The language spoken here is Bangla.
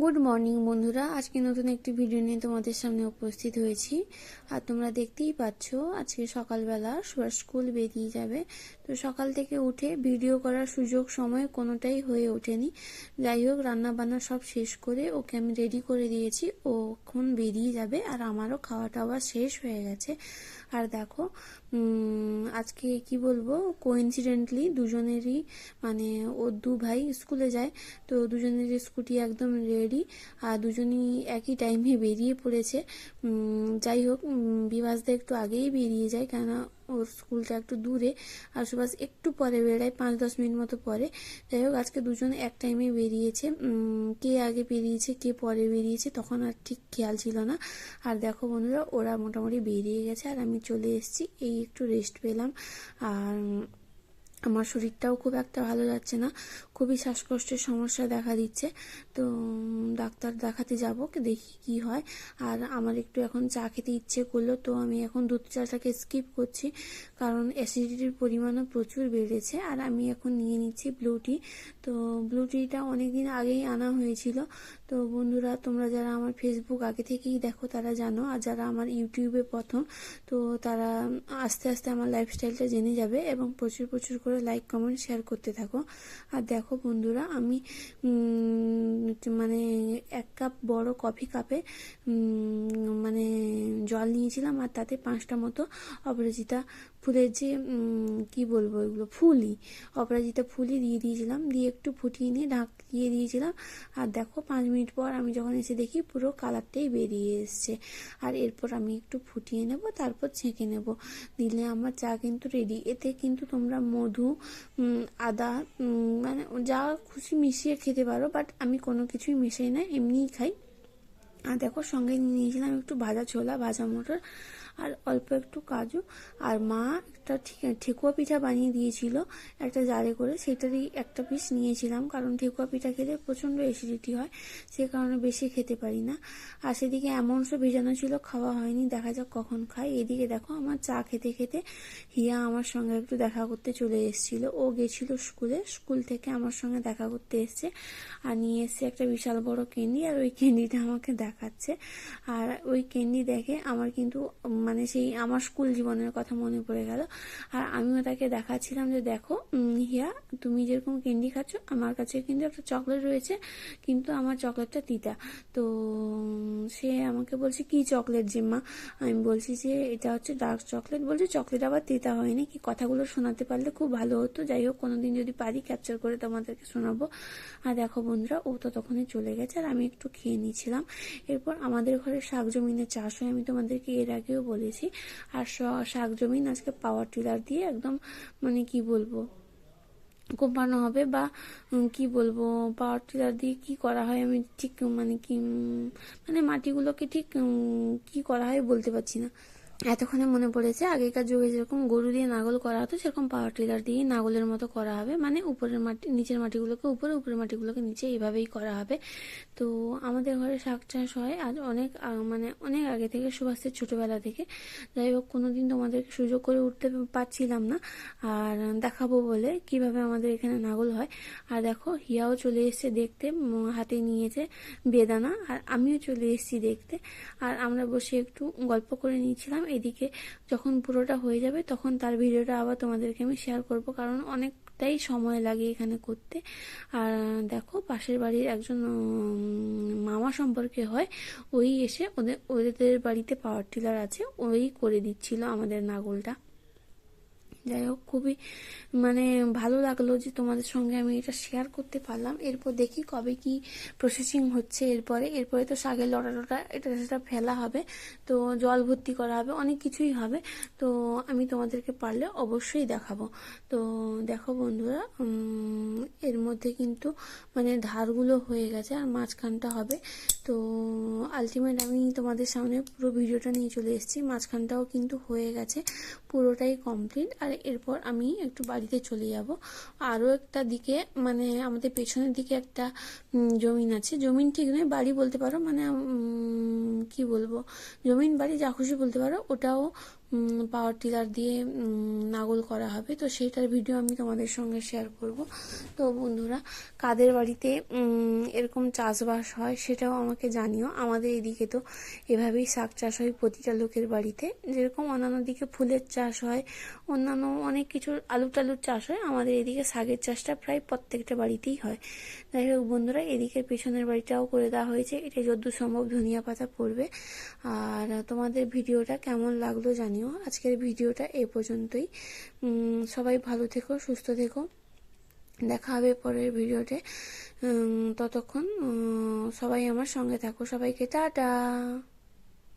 গুড মর্নিং বন্ধুরা। আজকে নতুন একটি ভিডিও নিয়ে তোমাদের সামনে উপস্থিত হয়েছি। আর তোমরা দেখতেই পাচ্ছ, আজকে সকালবেলা সুভাষ স্কুল বেরিয়ে যাবে। তো সকাল থেকে উঠে ভিডিও করার সুযোগ সময় কোনোটাই হয়ে ওঠেনি। যাই হোক রান্না বান্না সব শেষ করে ওকে আমি রেডি করে দিয়েছি। ও এখন বেরিয়ে যাবে আর আমারও খাওয়া টাওয়া শেষ হয়ে গেছে। আর দেখো আজকে কি বলব? কোইন্সিডেন্টলি দুজনেরই মানে ও দু ভাই স্কুলে যায়। তো দুজনেরই স্কুটি একদম রেডি আর দুজনই একই টাইমে বেরিয়ে পড়েছে। যাই হোক বিভাসদা একটু আগেই বেরিয়ে যায়, কেননা ওর স্কুলটা একটু দূরে, আর সুভাষ একটু পরে বেড়ায় পাঁচ দশ মিনিট মতো পরে। যাই হোক, আজকে দুজন এক টাইমে বেরিয়েছে। কে আগে বেরিয়েছে, কে পরে বেরিয়েছে, তখন আর ঠিক খেয়াল ছিল না। আর দেখো বন্ধুরা, ওরা মোটামুটি বেরিয়ে গেছে, আর আমি চলে এসেছি, এই একটু রেস্ট পেলাম। আর আমার শরীরটাও খুব একটা ভালো যাচ্ছে না। খুবই শ্বাসকষ্টের সমস্যা দেখা দিচ্ছে। তো ডাক্তার দেখাতে যাব, দেখি কি হয়। আর আমার একটু এখন চা খেতে ইচ্ছে করল, তো আমি এখন দুধ চাটাকে স্কিপ করছি। কারণ অ্যাসিডিটির পরিমাণও প্রচুর বেড়েছে। আর আমি এখন নিয়ে নিচ্ছি ব্লু টি তো ব্লু টিটা অনেকদিন আগেই আনা হয়েছিল। তো, বন্ধুরা, তোমরা যারা আমার ফেসবুক আগে থেকেই দেখো, তারা জানো। আর যারা আমার ইউটিউবে প্রথম, তো তারা আস্তে আস্তে আমার লাইফস্টাইলটা জেনে যাবে এবং প্রচুর প্রচুর করে লাইক কমেন্ট শেয়ার করতে থাকো। আর দেখো বন্ধুরা, আমি মানে এক কাপ বড় কফি কাপে মানে জল নিয়েছিলাম আর তাতে পাঁচটা মতো অপরাজিতা ফুলের যে কি বলব এগুলো, ফুলই, অপরাজিতা ফুলই দিয়ে দিয়েছিলাম। দিয়ে একটু ফুটিয়ে নিয়ে ঢাক দিয়ে দিয়েছিলাম। আর দেখো, পাঁচ মিনিট পর আমি যখন এসে দেখি পুরো কালারটাই বেরিয়ে এসছে। আর এরপর আমি একটু ফুটিয়ে নেব, তারপর ছেঁকে নেব। দিলে আমার চা কিন্তু রেডি এতে কিন্তু তোমরা মধু আদা মানে যা খুশি মিশিয়ে খেতে পারো বাট আমি কোনো কিছুই মিশাই না, এমনিই খাই। আর দেখো সঙ্গে নিয়ে নিয়েছিলাম একটু ভাজা ছোলা, ভাজা মটর আর অল্প একটু কাজু। আর মা একটা ঠেকুয়া পিঠা বানিয়ে দিয়েছিল একটা জারে করে। সেটারই একটা পিস নিয়েছিলাম কারণ ঠেকুয়া পিঠা খেলে প্রচণ্ড অ্যাসিডিটি হয়, সে কারণে বেশি খেতে পারি না। আর সেদিকে এমনসও ভেজানো ছিল খাওয়া হয়নি, দেখা যাক কখন খাই। এদিকে দেখো আমার চা খেতে খেতে হিয়া আমার সঙ্গে একটু দেখা করতে চলে এসেছিল। ও গেছিল স্কুলে, স্কুল থেকে আমার সঙ্গে দেখা করতে এসছে। আর নিয়ে এসছে একটা বিশাল বড় ক্যান্ডি আর ওই ক্যান্ডিটা আমাকে দেখাচ্ছে। আর ওই ক্যান্ডি দেখে আমার কিন্তু মানে সেই আমার স্কুল জীবনের কথা মনে পড়ে গেল। আর আমিও তাকে দেখাচ্ছিলাম যে দেখো হিয়া, তুমি যেরকম ক্যান্ডি খাচ্ছ, আমার কাছে কিন্তু একটা চকলেট রয়েছে, কিন্তু আমার চকলেটটা তিতা। তো সে আমাকে বলছে, কি চকলেট জিম্মা? আমি বলছি যে, এটা হচ্ছে ডার্ক চকলেট বলছে চকলেট আবার তিতা হয়নি কি কথাগুলো শোনাতে পারলে খুব ভালো হতো। যাই হোক, কোনোদিন যদি পারি ক্যাপচার করে তোমাদেরকে শোনাবো। আর দেখো বন্ধুরা, ও তো তখনই চলে গেছে আর আমি একটু খেয়ে নিয়েছিলাম। এরপর আমাদের ঘরে শাক জমিনে চাষ হয়, আমি তোমাদেরকে এর আগেও বলেছি। আর শাক জমিন আজকে পাওয়ার টিলার দিয়ে একদম মানে কি বলব? কোপানো হবে বা কি বলব পাওয়ার টিলার দিয়ে কি করা হয় আমি ঠিক মানে কি মানে মাটিগুলোকে ঠিক কি করা হয় বলতে পারছি না। এতক্ষণে মনে পড়েছে, আগেকার যুগে যেরকম গরু দিয়ে নাগল করা হতো, সেরকম পাওয়ার টিলার দিয়ে নাগলের মতো করা হবে। মানে উপরের মাটি, নিচের মাটিগুলোকে উপরে, উপরের মাটিগুলোকে নিচে এইভাবেই করা হবে। তো আমাদের ঘরে শাক চাষ হয়। আজ অনেক মানে অনেক আগে থেকে, সুভাষের ছোটবেলা থেকে। যাই হোক, কোনোদিন তোমাদেরকে সুযোগ করে উঠতে পারছিলাম না। আর দেখাবো বলে কীভাবে আমাদের এখানে নাগল হয়। আর দেখো, হিয়াও চলে এসেছে দেখতে হাতে নিয়েছে বেদানা। আর আমিও চলে এসেছি দেখতে। আর আমরা বসে একটু গল্প করে নিয়েছিলাম। এদিকে যখন পুরোটা হয়ে যাবে তখন তার ভিডিওটা আবার তোমাদেরকে আমি শেয়ার করব। কারণ অনেকটাই সময় লাগে এখানে করতে। আর দেখো, পাশের বাড়ির একজন মামা সম্পর্কে হয়, ওই এসে ওদের ওদের বাড়িতে পাওয়ার টিলার আছে, ওই করে দিচ্ছিল আমাদের নাগলটা যাই হোক, খুবই মানে ভালো লাগল যে তোমাদের সঙ্গে আমি এটা শেয়ার করতে পারলাম। এরপর দেখি কবে কি প্রসেসিং হচ্ছে এরপরে। এরপরে তো শাকের লটা টটা এটা সেটা ফেলা হবে। তো জল ভর্তি করা হবে, অনেক কিছুই হবে। তো আমি তোমাদেরকে পারলে অবশ্যই দেখাবো। তো দেখো বন্ধুরা এর মধ্যে কিন্তু মানে ধারগুলো হয়ে গেছে আর মাঝখানটা হবে। তো আলটিমেট আমি তোমাদের সামনে পুরো ভিডিওটা নিয়ে চলে এসেছি। মাঝখানটাও কিন্তু হয়ে গেছে, পুরোটাই কমপ্লিট আর এরপর আমি একটু বাড়িতে চলে যাব। আরও একটা দিকে মানে আমাদের পেছনের দিকে একটা জমিন আছে। জমিন ঠিক নয়, বাড়ি বলতে পারো মানে কি বলব? জমিন, বাড়ি যা খুশি বলতে পারো, ওটাও পাওয়ার টিলার দিয়ে নাগল করা হবে। তো সেইটার ভিডিও আমি তোমাদের সঙ্গে শেয়ার করব। তো বন্ধুরা, কাদের বাড়িতে এরকম চাষবাস হয় সেটাও আমাকে জানিও। আমাদের এদিকে তো এভাবেই শাক চাষ হয় প্রতিটা লোকের বাড়িতে। যেরকম অন্যান্য দিকে ফুলের চাষ হয়, অন্যান্য অনেক কিছু আলু টালুর চাষ হয়, আমাদের এদিকে শাকের চাষটা প্রায় প্রত্যেকটা বাড়িতেই হয়। যাই হোক বন্ধুরা, এদিকে পেছনের বাড়িটাও করে দেওয়া হয়েছে। এটা যদ্দূর সম্ভব ধনিয়া পাতা পড়বে। আর তোমাদের ভিডিওটা কেমন লাগল জানিও। আজকের ভিডিওটা এ পর্যন্তই। সবাই ভালো থেকো, সুস্থ থেকো। দেখা হবে পরের ভিডিওতে। ততক্ষণ সবাই আমার সঙ্গে থাকো। সবাইকে টাটা।